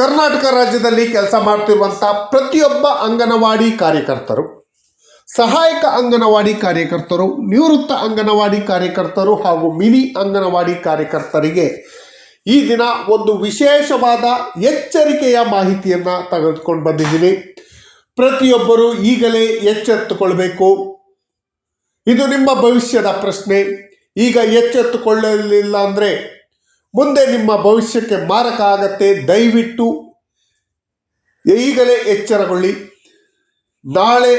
ಕರ್ನಾಟಕ ರಾಜ್ಯದಲ್ಲಿ ಕೆಲಸ ಮಾಡ್ತಿರುವಂಥ ಪ್ರತಿಯೊಬ್ಬ ಅಂಗನವಾಡಿ ಕಾರ್ಯಕರ್ತರು, ಸಹಾಯಕ ಅಂಗನವಾಡಿ ಕಾರ್ಯಕರ್ತರು, ನಿವೃತ್ತ ಅಂಗನವಾಡಿ ಕಾರ್ಯಕರ್ತರು ಹಾಗೂ ಮಿನಿ ಅಂಗನವಾಡಿ ಕಾರ್ಯಕರ್ತರಿಗೆ ಈ ದಿನ ಒಂದು ವಿಶೇಷವಾದ ಎಚ್ಚರಿಕೆಯ ಮಾಹಿತಿಯನ್ನು ತೆಗೆದುಕೊಂಡು ಬಂದಿದ್ದೀನಿ ಪ್ರತಿಯೊಬ್ಬರು ಈಗಲೇ ಎಚ್ಚೆತ್ತುಕೊಳ್ಬೇಕು. ಇದು ನಿಮ್ಮ ಭವಿಷ್ಯದ ಪ್ರಶ್ನೆ. ಈಗ ಎಚ್ಚೆತ್ತುಕೊಳ್ಳಲಿಲ್ಲ ಅಂದರೆ ಮುಂದೆ ನಿಮ್ಮ ಭವಿಷ್ಯಕ್ಕೆ ಮಾರಕ ಆಗತ್ತೆ. ದಯವಿಟ್ಟು ಈಗಲೇ ಎಚ್ಚರಗೊಳ್ಳಿ. ನಾಳೆ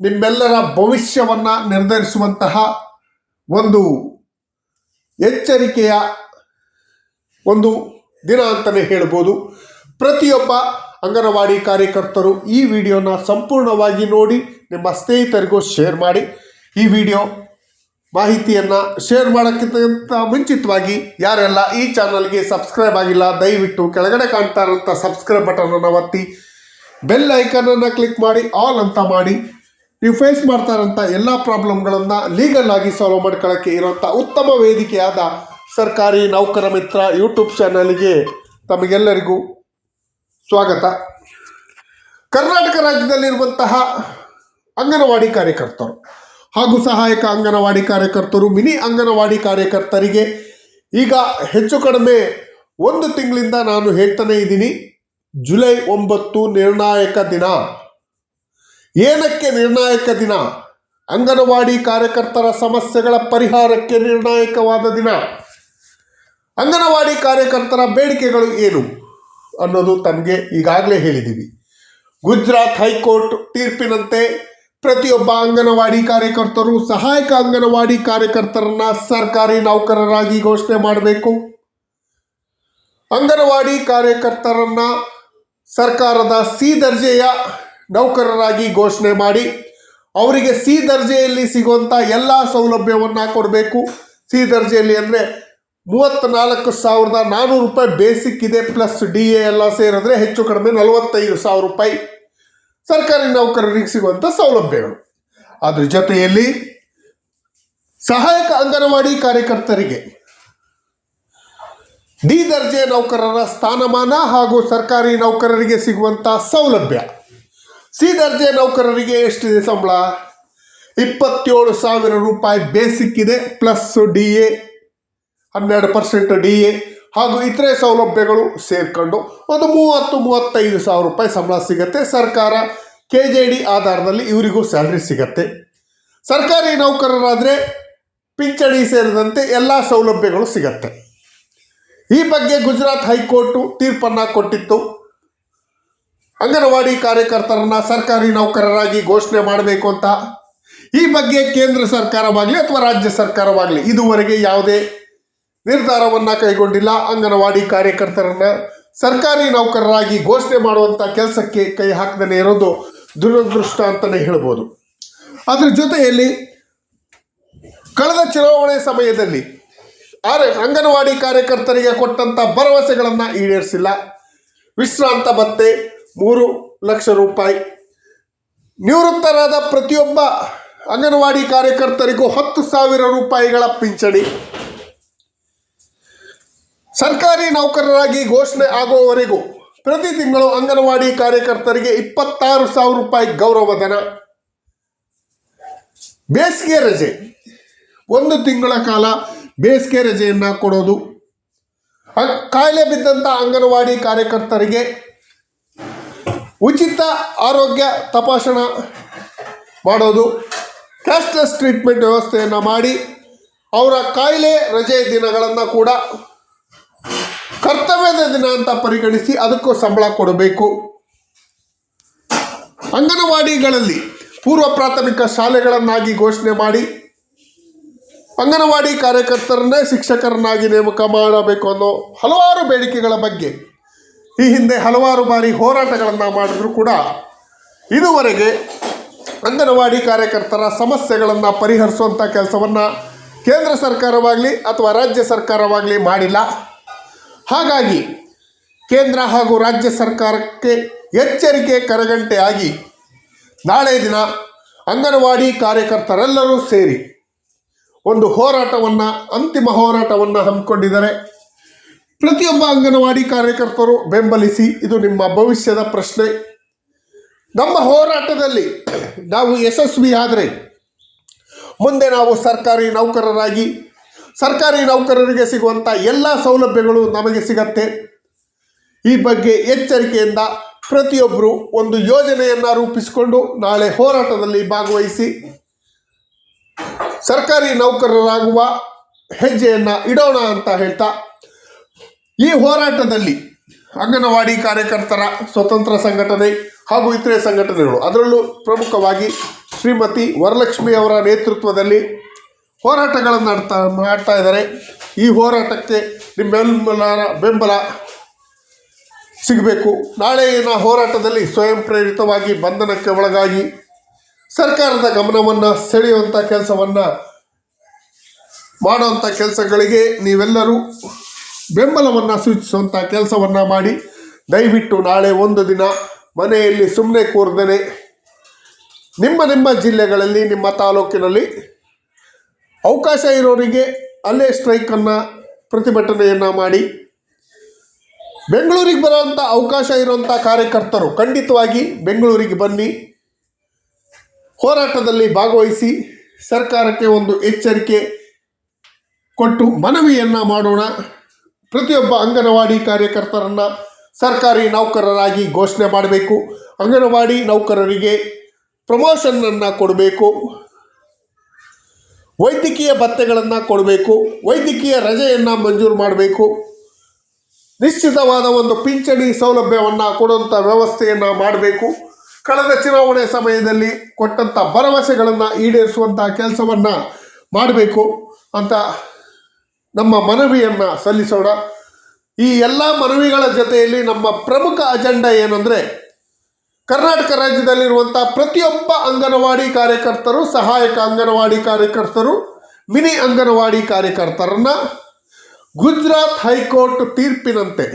ನಿಮ್ಮೆಲ್ಲರ ಭವಿಷ್ಯವನ್ನು ನಿರ್ಧರಿಸುವಂತಹ ಒಂದು ಎಚ್ಚರಿಕೆಯ ಒಂದು ದಿನ ಅಂತಲೇ ಹೇಳ್ಬೋದು. ಪ್ರತಿಯೊಬ್ಬ ಅಂಗನವಾಡಿ ಕಾರ್ಯಕರ್ತರು ಈ ವಿಡಿಯೋನ ಸಂಪೂರ್ಣವಾಗಿ ನೋಡಿ, ನಿಮ್ಮ ಸ್ನೇಹಿತರಿಗೂ ಶೇರ್ ಮಾಡಿ. ಈ ವಿಡಿಯೋ ಮಾಹಿತಿಯನ್ನು ಶೇರ್ ಮಾಡೋಕ್ಕಿಂತ ಮುಂಚಿತವಾಗಿ ಯಾರೆಲ್ಲ ಈ ಚಾನಲ್ಗೆ ಸಬ್ಸ್ಕ್ರೈಬ್ ಆಗಿಲ್ಲ, ದಯವಿಟ್ಟು ಕೆಳಗಡೆ ಕಾಣ್ತಾ ಇರೋಂಥ ಸಬ್ಸ್ಕ್ರೈಬ್ ಬಟನನ್ನು ಒತ್ತಿ ಬೆಲ್ ಐಕನನ್ನು ಕ್ಲಿಕ್ ಮಾಡಿ ಆಲ್ ಅಂತ ಮಾಡಿ. ನೀವು ಫೇಸ್ ಮಾಡ್ತಾ ಇರೋಂಥ ಎಲ್ಲ ಪ್ರಾಬ್ಲಮ್ಗಳನ್ನು ಲೀಗಲ್ ಆಗಿ ಸಾಲ್ವ್ ಮಾಡ್ಕೊಳ್ಳೋಕ್ಕೆ ಇರೋಂಥ ಉತ್ತಮ ವೇದಿಕೆಯಾದ ಸರ್ಕಾರಿ ನೌಕರ ಮಿತ್ರ ಯೂಟ್ಯೂಬ್ ಚಾನಲ್ಗೆ ತಮಗೆಲ್ಲರಿಗೂ ಸ್ವಾಗತ. ಕರ್ನಾಟಕ ರಾಜ್ಯದಲ್ಲಿರುವಂತಹ ಅಂಗನವಾಡಿ ಕಾರ್ಯಕರ್ತರು. ಹಾಗೂ ಸಹಾಯಕ ಅಂಗನವಾಡಿ ಕಾರ್ಯಕರ್ತರು, ಮಿನಿ ಅಂಗನವಾಡಿ ಕಾರ್ಯಕರ್ತರಿಗೆ ಈಗ ಹೆಚ್ಚು ಕಡಿಮೆ ಒಂದು ತಿಂಗಳಿಂದ ನಾನು ಹೇಳ್ತಾನೆ ಇದ್ದೀನಿ, ಜುಲೈ ಒಂಬತ್ತು ನಿರ್ಣಾಯಕ ದಿನ. ಏನಕ್ಕೆ ನಿರ್ಣಾಯಕ ದಿನ? ಅಂಗನವಾಡಿ ಕಾರ್ಯಕರ್ತರ ಸಮಸ್ಯೆಗಳ ಪರಿಹಾರಕ್ಕೆ ನಿರ್ಣಾಯಕವಾದ ದಿನ. ಅಂಗನವಾಡಿ ಕಾರ್ಯಕರ್ತರ ಬೇಡಿಕೆಗಳು ಏನು ಅನ್ನೋದು ತಮಗೆ ಈಗಾಗಲೇ ಹೇಳಿದ್ದೀವಿ ಗುಜರಾತ್ ಹೈಕೋರ್ಟ್ ತೀರ್ಪಿನಂತೆ ಪ್ರತಿಯೊಬ್ಬ ಅಂಗನವಾಡಿ ಕಾರ್ಯಕರ್ತರು ಸಹಾಯಕ ಅಂಗನವಾಡಿ ಕಾರ್ಯಕರ್ತರನ್ನ ಸರ್ಕಾರಿ ನೌಕರರಾಗಿ ಘೋಷಣೆ ಮಾಡಬೇಕು. ಅಂಗನವಾಡಿ ಕಾರ್ಯಕರ್ತರನ್ನ ಸರ್ಕಾರದ ಸಿ ದರ್ಜೆಯ ನೌಕರರಾಗಿ ಘೋಷಣೆ ಮಾಡಿ, ಅವರಿಗೆ ಸಿ ದರ್ಜೆಯಲ್ಲಿ ಸಿಗುವಂಥ ಎಲ್ಲ ಸೌಲಭ್ಯವನ್ನು ಕೊಡಬೇಕು. ಸಿ ದರ್ಜೆಯಲ್ಲಿ ಅಂದರೆ ಮೂವತ್ತ್ನಾಲ್ಕು ಸಾವಿರದ ನಾನ್ನೂರು ರೂಪಾಯಿ ಬೇಸಿಕ್ ಇದೆ, ಪ್ಲಸ್ ಡಿ ಎ ಎಲ್ಲ ಸೇರಿದ್ರೆ ಹೆಚ್ಚು ಕಡಿಮೆ ನಲವತ್ತೈದು ಸಾವಿರ ರೂಪಾಯಿ. ಸರ್ಕಾರಿ ನೌಕರರಿಗೆ ಸಿಗುವಂಥ ಸೌಲಭ್ಯಗಳು. ಅದ್ರ ಜೊತೆಯಲ್ಲಿ ಸಹಾಯಕ ಅಂಗನವಾಡಿ ಕಾರ್ಯಕರ್ತರಿಗೆ ಡಿ ದರ್ಜೆ ನೌಕರರ ಸ್ಥಾನಮಾನ ಹಾಗೂ ಸರ್ಕಾರಿ ನೌಕರರಿಗೆ ಸಿಗುವಂಥ ಸೌಲಭ್ಯ. ಸಿ ದರ್ಜೆ ನೌಕರರಿಗೆ ಎಷ್ಟಿದೆ ಸಂಬಳ? ಇಪ್ಪತ್ತೇಳು ಸಾವಿರ ರೂಪಾಯಿ ಬೇಸಿಕ್ ಇದೆ, ಪ್ಲಸ್ ಡಿ ಎ, ಹನ್ನೆರಡು ಪರ್ಸೆಂಟ್ ಡಿ ಎ ಹಾಗೂ ಇತರೆ ಸೌಲಭ್ಯಗಳು ಸೇರಿಕೊಂಡು ಒಂದು ಮೂವತ್ತು ಮೂವತ್ತೈದು ಸಾವಿರ ರೂಪಾಯಿ ಸಂಬಳ ಸಿಗುತ್ತೆ. ಸರ್ಕಾರ ಕೆ ಜೆ ಡಿ ಆಧಾರದಲ್ಲಿ ಇವರಿಗೂ ಸ್ಯಾಲ್ರಿ ಸಿಗತ್ತೆ. ಸರ್ಕಾರಿ ನೌಕರರಾದರೆ ಪಿಂಚಣಿ ಸೇರಿದಂತೆ ಎಲ್ಲ ಸೌಲಭ್ಯಗಳು ಸಿಗತ್ತೆ. ಈ ಬಗ್ಗೆ ಗುಜರಾತ್ ಹೈಕೋರ್ಟು ತೀರ್ಪನ್ನು ಕೊಟ್ಟಿತ್ತು. ಅಂಗನವಾಡಿ ಕಾರ್ಯಕರ್ತರನ್ನು ಸರ್ಕಾರಿ ನೌಕರರಾಗಿ ಘೋಷಣೆ ಮಾಡಬೇಕು ಅಂತ. ಈ ಬಗ್ಗೆ ಕೇಂದ್ರ ಸರ್ಕಾರವಾಗಲಿ ಅಥವಾ ರಾಜ್ಯ ಸರ್ಕಾರವಾಗಲಿ ಇದುವರೆಗೆ ಯಾವುದೇ ನಿರ್ಧಾರವನ್ನು ಕೈಗೊಂಡಿಲ್ಲ. ಅಂಗನವಾಡಿ ಕಾರ್ಯಕರ್ತರನ್ನ ಸರ್ಕಾರಿ ನೌಕರರಾಗಿ ಘೋಷಣೆ ಮಾಡುವಂಥ ಕೆಲಸಕ್ಕೆ ಕೈ ಹಾಕದೇ ಇರೋದು ದುರದೃಷ್ಟ ಅಂತಲೇ ಹೇಳ್ಬೋದು. ಅದ್ರ ಜೊತೆಯಲ್ಲಿ ಕಳೆದ ಚುನಾವಣೆ ಸಮಯದಲ್ಲಿ ಆರೆ ಅಂಗನವಾಡಿ ಕಾರ್ಯಕರ್ತರಿಗೆ ಕೊಟ್ಟಂಥ ಭರವಸೆಗಳನ್ನು ಈಡೇರಿಸಿಲ್ಲ. ವಿಶ್ರಾಂತ ಭತ್ತೆ ಮೂರು ಲಕ್ಷ ರೂಪಾಯಿ. ನಿವೃತ್ತರಾದ ಪ್ರತಿಯೊಬ್ಬ ಅಂಗನವಾಡಿ ಕಾರ್ಯಕರ್ತರಿಗೂ ಹತ್ತು ಸಾವಿರ ರೂಪಾಯಿಗಳ ಪಿಂಚಣಿ. ಸರ್ಕಾರಿ ನೌಕರರಾಗಿ ಘೋಷಣೆ ಆಗುವವರೆಗೂ ಪ್ರತಿ ತಿಂಗಳು ಅಂಗನವಾಡಿ ಕಾರ್ಯಕರ್ತರಿಗೆ ಇಪ್ಪತ್ತಾರು ಸಾವಿರ ರೂಪಾಯಿ ಗೌರವಧನ ಬೇಸಿಗೆ ರಜೆ. ಒಂದು ತಿಂಗಳ ಕಾಲ ಬೇಸಿಗೆ ರಜೆಯನ್ನು ಕೊಡೋದು. ಕಾಯಿಲೆ ಬಿದ್ದಂಥ ಅಂಗನವಾಡಿ ಕಾರ್ಯಕರ್ತರಿಗೆ ಉಚಿತ ಆರೋಗ್ಯ ತಪಾಸಣಾ ಮಾಡೋದು. ಕ್ಯಾಶ್ಲೆಸ್ ಟ್ರೀಟ್ಮೆಂಟ್ ವ್ಯವಸ್ಥೆಯನ್ನು ಮಾಡಿ ಅವರ ಕಾಯಿಲೆ ರಜೆ ದಿನಗಳನ್ನು ಕೂಡ ಕರ್ತವ್ಯದ ದಿನ ಅಂತ ಪರಿಗಣಿಸಿ ಅದಕ್ಕೂ ಸಂಬಳ ಕೊಡಬೇಕು. ಅಂಗನವಾಡಿಗಳಲ್ಲಿ ಪೂರ್ವ ಪ್ರಾಥಮಿಕ ಶಾಲೆಗಳನ್ನಾಗಿ ಘೋಷಣೆ ಮಾಡಿ, ಅಂಗನವಾಡಿ ಕಾರ್ಯಕರ್ತರನ್ನೇ ಶಿಕ್ಷಕರನ್ನಾಗಿ ನೇಮಕ ಮಾಡಬೇಕು ಅನ್ನೋ ಹಲವಾರು ಬೇಡಿಕೆಗಳ ಬಗ್ಗೆ ಈ ಹಿಂದೆ ಹಲವಾರು ಬಾರಿ ಹೋರಾಟಗಳನ್ನು ಮಾಡಿದ್ರು ಕೂಡ ಇದುವರೆಗೆ ಅಂಗನವಾಡಿ ಕಾರ್ಯಕರ್ತರ ಸಮಸ್ಯೆಗಳನ್ನು ಪರಿಹರಿಸುವಂಥ ಕೆಲಸವನ್ನು ಕೇಂದ್ರ ಸರ್ಕಾರವಾಗಲಿ ಅಥವಾ ರಾಜ್ಯ ಸರ್ಕಾರವಾಗಲಿ ಮಾಡಿಲ್ಲ. ಹಾಗಾಗಿ ಕೇಂದ್ರ ಹಾಗೂ ರಾಜ್ಯ ಸರ್ಕಾರಕ್ಕೆ ಎಚ್ಚರಿಕೆ ಕರಗಂಟೆಯಾಗಿ ನಾಳೆ ದಿನ ಅಂಗನವಾಡಿ ಕಾರ್ಯಕರ್ತರೆಲ್ಲರೂ ಸೇರಿ ಒಂದು ಹೋರಾಟವನ್ನು, ಅಂತಿಮ ಹೋರಾಟವನ್ನು ಹಮ್ಮಿಕೊಂಡಿದ್ದಾರೆ. ಪ್ರತಿಯೊಬ್ಬ ಅಂಗನವಾಡಿ ಕಾರ್ಯಕರ್ತರು ಬೆಂಬಲಿಸಿ ಇದು ನಿಮ್ಮ ಭವಿಷ್ಯದ ಪ್ರಶ್ನೆ. ನಮ್ಮ ಹೋರಾಟದಲ್ಲಿ ನಾವು ಯಶಸ್ವಿ ಆದರೆ ಮುಂದೆ ನಾವು ಸರ್ಕಾರಿ ನೌಕರರಾಗಿ ಸರ್ಕಾರಿ ನೌಕರರಿಗೆ ಸಿಗುವಂಥ ಎಲ್ಲ ಸೌಲಭ್ಯಗಳು ನಮಗೆ ಸಿಗತ್ತೆ. ಈ ಬಗ್ಗೆ ಎಚ್ಚರಿಕೆಯಿಂದ ಪ್ರತಿಯೊಬ್ಬರು ಒಂದು ಯೋಜನೆಯನ್ನು ರೂಪಿಸಿಕೊಂಡು ನಾಳೆ ಹೋರಾಟದಲ್ಲಿ ಭಾಗವಹಿಸಿ ಸರ್ಕಾರಿ ನೌಕರರಾಗುವ ಹೆಜ್ಜೆಯನ್ನು ಇಡೋಣ ಅಂತ ಹೇಳ್ತಾ, ಈ ಹೋರಾಟದಲ್ಲಿ ಅಂಗನವಾಡಿ ಕಾರ್ಯಕರ್ತರ ಸ್ವತಂತ್ರ ಸಂಘಟನೆ ಹಾಗೂ ಇತರೆ ಸಂಘಟನೆಗಳು, ಅದರಲ್ಲೂ ಪ್ರಮುಖವಾಗಿ ಶ್ರೀಮತಿ ವರಲಕ್ಷ್ಮಿ ಅವರ ನೇತೃತ್ವದಲ್ಲಿ ಹೋರಾಟಗಳನ್ನು ಮಾಡ್ತಾ ಮಾಡ್ತಾ ಇದ್ದಾರೆ. ಈ ಹೋರಾಟಕ್ಕೆ ನಿಮ್ಮ ಬೆಂಬಲ ಬೆಂಬಲ ಸಿಗಬೇಕು. ನಾಳೆಯ ಹೋರಾಟದಲ್ಲಿ ಸ್ವಯಂ ಪ್ರೇರಿತವಾಗಿ ಬಂಧನಕ್ಕೆ ಒಳಗಾಗಿ ಸರ್ಕಾರದ ಗಮನವನ್ನು ಸೆಳೆಯುವಂಥ ಕೆಲಸವನ್ನು ಮಾಡುವಂಥ ಕೆಲಸಗಳಿಗೆ ನೀವೆಲ್ಲರೂ ಬೆಂಬಲವನ್ನು ಸೂಚಿಸುವಂಥ ಕೆಲಸವನ್ನು ಮಾಡಿ, ದಯವಿಟ್ಟು ನಾಳೆ ಒಂದು ದಿನ ಮನೆಯಲ್ಲಿ ಸುಮ್ಮನೆ ಕೂರ್ದನೆ. ನಿಮ್ಮ ನಿಮ್ಮ ಜಿಲ್ಲೆಗಳಲ್ಲಿ, ನಿಮ್ಮ ತಾಲೂಕಿನಲ್ಲಿ ಅವಕಾಶ ಇರೋರಿಗೆ ಅಲ್ಲೇ ಸ್ಟ್ರೈಕನ್ನು ಪ್ರತಿಭಟನೆಯನ್ನು ಮಾಡಿ. ಬೆಂಗಳೂರಿಗೆ ಬರುವಂಥ ಅವಕಾಶ ಇರುವಂಥ ಕಾರ್ಯಕರ್ತರು ಖಂಡಿತವಾಗಿ ಬೆಂಗಳೂರಿಗೆ ಬನ್ನಿ. ಹೋರಾಟದಲ್ಲಿ ಭಾಗವಹಿಸಿ ಸರ್ಕಾರಕ್ಕೆ ಒಂದು ಎಚ್ಚರಿಕೆ ಕೊಟ್ಟು ಮನವಿಯನ್ನು ಮಾಡೋಣ. ಪ್ರತಿಯೊಬ್ಬ ಅಂಗನವಾಡಿ ಕಾರ್ಯಕರ್ತರನ್ನು ಸರ್ಕಾರಿ ನೌಕರರಾಗಿ ಘೋಷಣೆ ಮಾಡಬೇಕು. ಅಂಗನವಾಡಿ ನೌಕರರಿಗೆ ಪ್ರಮೋಷನ್ನನ್ನು ಕೊಡಬೇಕು. ವೈದ್ಯಕೀಯ ಭತ್ಯೆಗಳನ್ನು ಕೊಡಬೇಕು, ವೈದ್ಯಕೀಯ ರಜೆಯನ್ನು ಮಂಜೂರು ಮಾಡಬೇಕು. ನಿಶ್ಚಿತವಾದ ಒಂದು ಪಿಂಚಣಿ ಸೌಲಭ್ಯವನ್ನು ಕೊಡುವಂಥ ವ್ಯವಸ್ಥೆಯನ್ನು ಮಾಡಬೇಕು. ಕಳೆದ ಚುನಾವಣೆ ಸಮಯದಲ್ಲಿ ಕೊಟ್ಟಂಥ ಭರವಸೆಗಳನ್ನು ಈಡೇರಿಸುವಂಥ ಕೆಲಸವನ್ನು ಮಾಡಬೇಕು ಅಂತ ನಮ್ಮ ಮನವಿಯನ್ನು ಸಲ್ಲಿಸೋಣ. ಈ ಎಲ್ಲ ಮನವಿಗಳ ಜೊತೆಯಲ್ಲಿ ನಮ್ಮ ಪ್ರಮುಖ ಅಜೆಂಡಾ ಏನಂದರೆ ಕರ್ನಾಟಕ ರಾಜ್ಯದಲ್ಲಿರುವಂಥ ಪ್ರತಿಯೊಬ್ಬ ಅಂಗನವಾಡಿ ಕಾರ್ಯಕರ್ತರು, ಸಹಾಯಕ ಅಂಗನವಾಡಿ ಕಾರ್ಯಕರ್ತರು, ಮಿನಿ ಅಂಗನವಾಡಿ ಕಾರ್ಯಕರ್ತರನ್ನು ಗುಜರಾತ್ ಹೈಕೋರ್ಟ್ ತೀರ್ಪಿನಂತೆ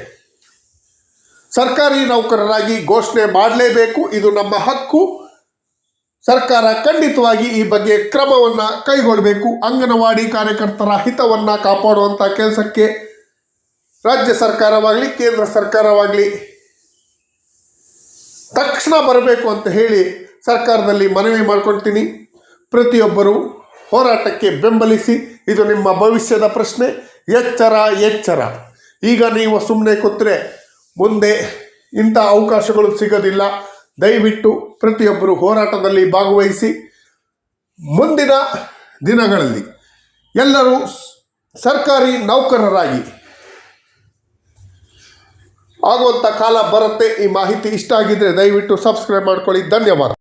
ಸರ್ಕಾರಿ ನೌಕರರಾಗಿ ಘೋಷಣೆ ಮಾಡಲೇಬೇಕು. ಇದು ನಮ್ಮ ಹಕ್ಕು. ಸರ್ಕಾರ ಖಂಡಿತವಾಗಿ ಈ ಬಗ್ಗೆ ಕ್ರಮವನ್ನು ಕೈಗೊಳ್ಳಬೇಕು. ಅಂಗನವಾಡಿ ಕಾರ್ಯಕರ್ತರ ಹಿತವನ್ನು ಕಾಪಾಡುವಂಥ ಕೆಲಸಕ್ಕೆ ರಾಜ್ಯ ಸರ್ಕಾರವಾಗಲಿ, ಕೇಂದ್ರ ಸರ್ಕಾರವಾಗಲಿ ತಕ್ಷಣ ಬರಬೇಕು ಅಂತ ಹೇಳಿ ಸರ್ಕಾರದಲ್ಲಿ ಮನವಿ ಮಾಡ್ಕೊಳ್ತೀನಿ ಪ್ರತಿಯೊಬ್ಬರು ಹೋರಾಟಕ್ಕೆ ಬೆಂಬಲಿಸಿ, ಇದು ನಿಮ್ಮ ಭವಿಷ್ಯದ ಪ್ರಶ್ನೆ. ಎಚ್ಚರ ಎಚ್ಚರ. ಈಗ ನೀವು ಸುಮ್ಮನೆ ಕೂತ್ರೆ ಮುಂದೆ ಇಂಥ ಅವಕಾಶಗಳು ಸಿಗೋದಿಲ್ಲ. ದಯವಿಟ್ಟು ಪ್ರತಿಯೊಬ್ಬರು ಹೋರಾಟದಲ್ಲಿ ಭಾಗವಹಿಸಿ. ಮುಂದಿನ ದಿನಗಳಲ್ಲಿ ಎಲ್ಲರೂ ಸರ್ಕಾರಿ ನೌಕರರಾಗಿ ಆಗುವಂಥ ಕಾಲ ಬರುತ್ತೆ. ಈ ಮಾಹಿತಿ ಇಷ್ಟ ಆಗಿದ್ದರೆ ದಯವಿಟ್ಟು ಸಬ್ಸ್ಕ್ರೈಬ್ ಮಾಡ್ಕೊಳ್ಳಿ. ಧನ್ಯವಾದ.